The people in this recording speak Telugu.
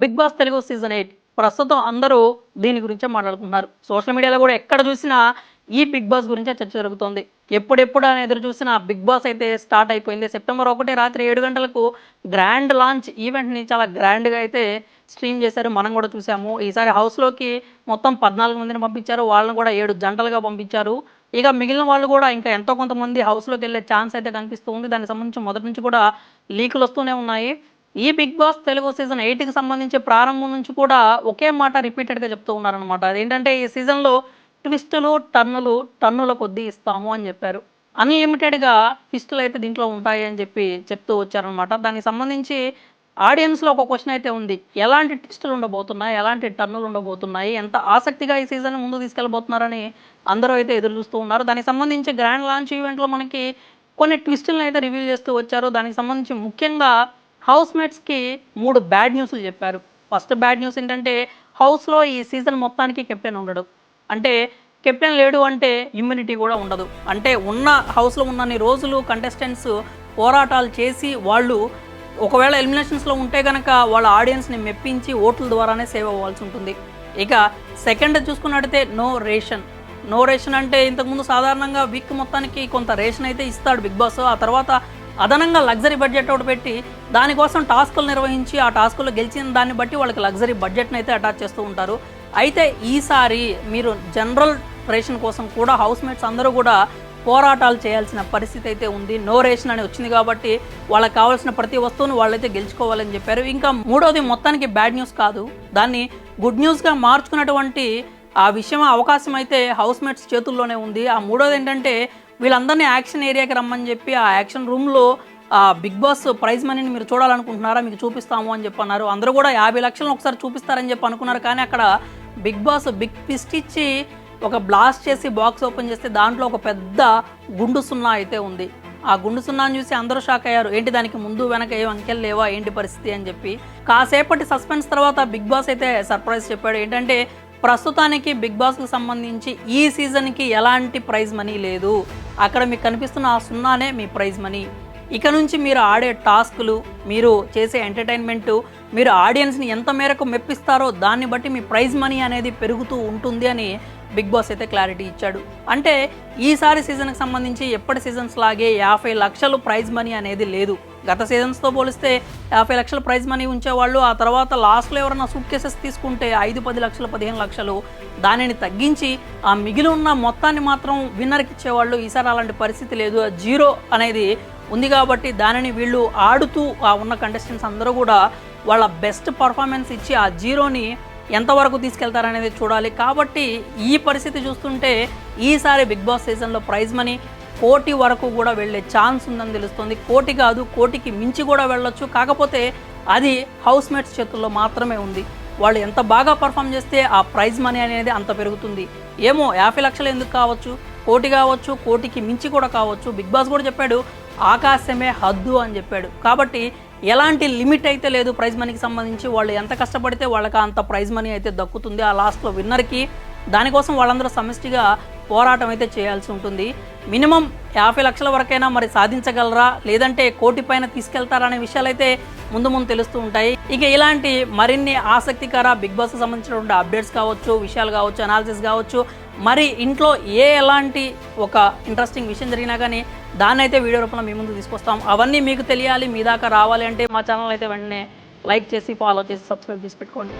Bigg Boss Telugu season eight. ప్రస్తుతం అందరూ దీని గురించే మాట్లాడుకుంటున్నారు. సోషల్ మీడియాలో కూడా ఎక్కడ చూసినా ఈ బిగ్ బాస్ గురించే చర్చ జరుగుతోంది. ఎప్పుడెప్పుడు అని ఎదురు చూసిన బిగ్ బాస్ అయితే స్టార్ట్ అయిపోయింది. సెప్టెంబర్ ఒకటి రాత్రి ఏడు గంటలకు గ్రాండ్ లాంచ్ ఈవెంట్ని చాలా గ్రాండ్గా అయితే స్ట్రీమ్ చేశారు. మనం కూడా చూసాము. ఈసారి హౌస్లోకి మొత్తం పద్నాలుగు మందిని పంపించారు. వాళ్ళని కూడా ఏడు జంటలుగా పంపించారు. ఇక మిగిలిన వాళ్ళు కూడా ఇంకా ఎంతో కొంతమంది హౌస్లోకి వెళ్ళే ఛాన్స్ అయితే కనిపిస్తూ ఉంది. దానికి సంబంధించి మొదటి నుంచి కూడా లీకులు వస్తూనే ఉన్నాయి. ఈ బిగ్ బాస్ తెలుగు సీజన్ ఎయిట్కి సంబంధించి ప్రారంభం నుంచి కూడా ఒకే మాట రిపీటెడ్గా చెప్తూ ఉన్నారనమాట అదేంటంటే ఈ సీజన్లో ట్విస్టులు టన్నులు టన్నుల కొద్దీ ఇస్తాము అని చెప్పారు. అన్లిమిటెడ్గా ట్విస్టులు అయితే దీంట్లో ఉంటాయి అని చెప్పి చెప్తూ వచ్చారనమాట దానికి సంబంధించి ఆడియన్స్లో ఒక క్వశ్చన్ అయితే ఉంది. ఎలాంటి ట్విస్టులు ఉండబోతున్నాయి? ఎలాంటి టన్నులు ఉండబోతున్నాయి? ఎంత ఆసక్తిగా ఈ సీజన్ ముందు తీసుకెళ్ళబోతున్నారని అందరూ అయితే ఎదురు చూస్తూ ఉన్నారు. దానికి సంబంధించి గ్రాండ్ లాంచ్ ఈవెంట్లో మనకి కొన్ని ట్విస్టులను అయితే రివీల్ చేస్తూ వచ్చారు. దానికి సంబంధించి ముఖ్యంగా హౌస్ మేట్స్కి మూడు బ్యాడ్ న్యూస్లు చెప్పారు. ఫస్ట్ బ్యాడ్ న్యూస్ ఏంటంటే హౌస్లో ఈ సీజన్ మొత్తానికి కెప్టెన్ ఉండడు. అంటే కెప్టెన్ లేడు అంటే ఇమ్యూనిటీ కూడా ఉండదు. అంటే ఉన్న హౌస్లో ఉన్నన్ని రోజులు కంటెస్టెంట్స్ పోరాటాలు చేసి వాళ్ళు ఒకవేళ ఎలిమినేషన్స్లో ఉంటే కనుక వాళ్ళ ఆడియన్స్ని మెప్పించి ఓట్ల ద్వారానే సేవ్ అవ్వాల్సి ఉంటుంది. ఇక సెకండ్ చూసుకున్నట్టయితే నో రేషన్. నో రేషన్ అంటే ఇంతకుముందు సాధారణంగా వీక్ మొత్తానికి కొంత రేషన్ అయితే ఇస్తాడు బిగ్ బాస్. ఆ తర్వాత అదనంగా లగ్జరీ బడ్జెట్ ఒకటి పెట్టి దానికోసం టాస్కులు నిర్వహించి ఆ టాస్కులు గెలిచిన దాన్ని బట్టి వాళ్ళకి లగ్జరీ బడ్జెట్ని అయితే అటాచ్ చేస్తూ ఉంటారు. అయితే ఈసారి మీరు జనరల్ రేషన్ కోసం కూడా హౌస్ మేట్స్ అందరూ కూడా పోరాటాలు చేయాల్సిన పరిస్థితి అయితే ఉంది. నో రేషన్ అని వచ్చింది కాబట్టి వాళ్ళకి కావాల్సిన ప్రతి వస్తువును వాళ్ళైతే గెలుచుకోవాలని చెప్పారు. ఇంకా మూడోది మొత్తానికి బ్యాడ్ న్యూస్ కాదు. దాన్ని గుడ్ న్యూస్గా మార్చుకున్నటువంటి ఆ విషయం అవకాశం అయితే హౌస్ మేట్స్ చేతుల్లోనే ఉంది. ఆ మూడోది ఏంటంటే వీళ్ళందరినీ యాక్షన్ ఏరియాకి రమ్మని చెప్పి ఆ యాక్షన్ రూమ్లో ఆ బిగ్ బాస్ ప్రైజ్ మనీని మీరు చూడాలనుకుంటున్నారా? మీకు చూపిస్తాము అని చెప్పి అన్నారు. అందరూ కూడా యాభై లక్షలను ఒకసారి చూపిస్తారని చెప్పి అనుకున్నారు. కానీ అక్కడ బిగ్ బాస్ బిగ్ ట్విస్ట్ ఇచ్చి ఒక బ్లాస్ట్ చేసి బాక్స్ ఓపెన్ చేస్తే దాంట్లో ఒక పెద్ద గుండు సున్నా అయితే ఉంది. ఆ గుండు సున్నాను చూసి అందరూ షాక్ అయ్యారు. ఏంటి దానికి ముందు వెనక ఏం అంకెలు లేవా? ఏంటి పరిస్థితి అని చెప్పి. కాసేపటి సస్పెన్స్ తర్వాత బిగ్ బాస్ అయితే సర్ప్రైజ్ చెప్పాడు. ఏంటంటే ప్రస్తుతానికి బిగ్ బాస్కి సంబంధించి ఈ సీజన్కి ఎలాంటి ప్రైజ్ మనీ లేదు. అక్కడ మీకు కనిపిస్తున్న ఆ సున్నానే మీ ప్రైజ్ మనీ. ఇక నుంచి మీరు ఆడే టాస్కులు మీరు చేసే ఎంటర్టైన్మెంట్ మీరు ఆడియన్స్ని ఎంత మేరకు మెప్పిస్తారో దాన్ని బట్టి మీ ప్రైజ్ మనీ అనేది పెరుగుతూ ఉంటుంది అని బిగ్ బాస్ అయితే క్లారిటీ ఇచ్చాడు. అంటే ఈసారి సీజన్కి సంబంధించి ఎప్పటి సీజన్స్ లాగే యాభై లక్షలు ప్రైజ్ మనీ అనేది లేదు. గత సీజన్స్తో పోలిస్తే యాభై లక్షల ప్రైజ్ మనీ ఉంచేవాళ్ళు. ఆ తర్వాత లాస్ట్లో ఎవరైనా సూట్ కేసెస్ తీసుకుంటే ఐదు పది లక్షలు పదిహేను లక్షలు దానిని తగ్గించి ఆ మిగిలి ఉన్న మొత్తాన్ని మాత్రం విన్నర్కి ఇచ్చేవాళ్ళు. ఈసారి అలాంటి పరిస్థితి లేదు. ఆ జీరో అనేది ఉంది కాబట్టి దానిని వీళ్ళు ఆడుతూ ఆ ఉన్న కంటెస్టెంట్స్ అందరూ కూడా వాళ్ళ బెస్ట్ పర్ఫార్మెన్స్ ఇచ్చి ఆ జీరోని ఎంతవరకు తీసుకెళ్తారనేది చూడాలి. కాబట్టి ఈ పరిస్థితి చూస్తుంటే ఈసారి బిగ్ బాస్ సీజన్లో ప్రైజ్ మనీ కోటి వరకు కూడా వెళ్ళే ఛాన్స్ ఉందని తెలుస్తుంది. కోటి కాదు కోటికి మించి కూడా వెళ్ళొచ్చు. కాకపోతే అది హౌస్ మేట్స్ చేతుల్లో మాత్రమే ఉంది. వాళ్ళు ఎంత బాగా పర్ఫామ్ చేస్తే ఆ ప్రైజ్ మనీ అనేది అంత పెరుగుతుంది. ఏమో యాభై లక్షలు ఎందుకు కావచ్చు? కోటి కావచ్చు కోటికి మించి కూడా కావచ్చు. బిగ్ బాస్ కూడా చెప్పాడు ఆకాశమే హద్దు అని చెప్పాడు. కాబట్టి ఎలాంటి లిమిట్ అయితే లేదు ప్రైజ్ మనీకి సంబంధించి. వాళ్ళు ఎంత కష్టపడితే వాళ్ళకి అంత ప్రైజ్ మనీ అయితే దక్కుతుంది. ఆ లాస్ట్లో విన్నర్కి దానికోసం వాళ్ళందరూ సమిష్టిగా పోరాటం అయితే చేయాల్సి ఉంటుంది. మినిమం యాభై లక్షల వరకైనా మరి సాధించగలరా? లేదంటే కోటి పైన తీసుకెళ్తారా అనే విషయాలు అయితే ముందు ముందు తెలుస్తూ ఉంటాయి. ఇక ఇలాంటి మరిన్ని ఆసక్తికర బిగ్ బాస్ సంబంధించినటువంటి అప్డేట్స్ కావచ్చు విషయాలు కావచ్చు అనాలిసిస్ కావచ్చు మరి ఇంట్లో ఏ ఎలాంటి ఒక ఇంట్రెస్టింగ్ విషయం జరిగినా కానీ దాన్ని అయితే వీడియో రూపంలో మీ ముందు తీసుకొస్తాం. అవన్నీ మీకు తెలియాలి మీ దాకా రావాలి అంటే మా ఛానల్ అయితే వెంటనే లైక్ చేసి ఫాలో చేసి సబ్స్క్రైబ్ చేసి పెట్టుకోండి.